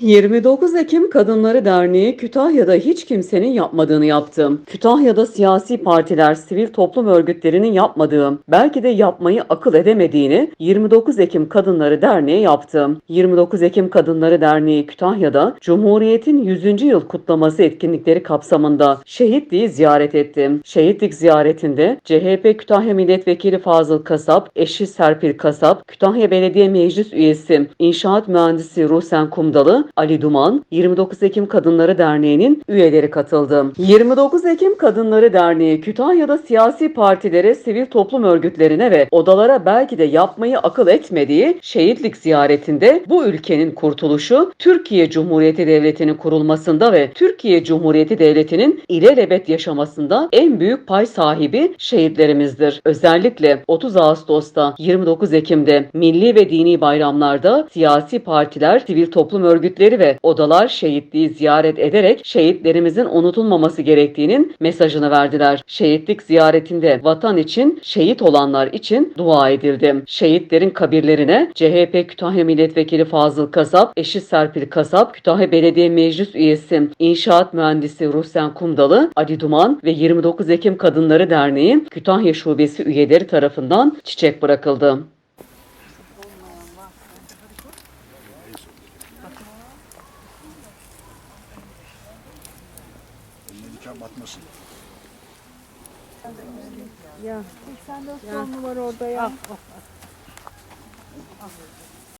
29 Ekim Kadınları Derneği Kütahya'da hiç kimsenin yapmadığını yaptı. Kütahya'da siyasi partiler, sivil toplum örgütlerinin yapmadığı, belki de yapmayı akıl edemediğini 29 Ekim Kadınları Derneği yaptı. 29 Ekim Kadınları Derneği Kütahya'da Cumhuriyet'in 100. yıl kutlaması etkinlikleri kapsamında şehitliği ziyaret etti. Şehitlik ziyaretinde CHP Kütahya Milletvekili Fazıl Kasap, eşi Serpil Kasap, Kütahya Belediye Meclis Üyesi, İnşaat Mühendisi Rusen Kumdalı, Ali Duman, 29 Ekim Kadınları Derneği'nin üyeleri katıldı. 29 Ekim Kadınları Derneği Kütahya'da siyasi partilere, sivil toplum örgütlerine ve odalara belki de yapmayı akıl etmediği şehitlik ziyaretinde bu ülkenin kurtuluşu, Türkiye Cumhuriyeti Devleti'nin kurulmasında ve Türkiye Cumhuriyeti Devleti'nin ilelebet yaşamasında en büyük pay sahibi şehitlerimizdir. Özellikle 30 Ağustos'ta 29 Ekim'de milli ve dini bayramlarda siyasi partiler, sivil toplum örgütleri ve odalar şehitliği ziyaret ederek şehitlerimizin unutulmaması gerektiğinin mesajını verdiler. Şehitlik ziyaretinde vatan için, şehit olanlar için dua edildi. Şehitlerin kabirlerine CHP Kütahya Milletvekili Fazıl Kasap, eşi Serpil Kasap, Kütahya Belediye Meclis Üyesi, İnşaat Mühendisi Ruhsen Kumdalı, Ali Duman ve 29 Ekim Kadınları Derneği Kütahya Şubesi üyeleri tarafından çiçek bırakıldı. Diken batmasın. Ya. 84 ton var orada ya?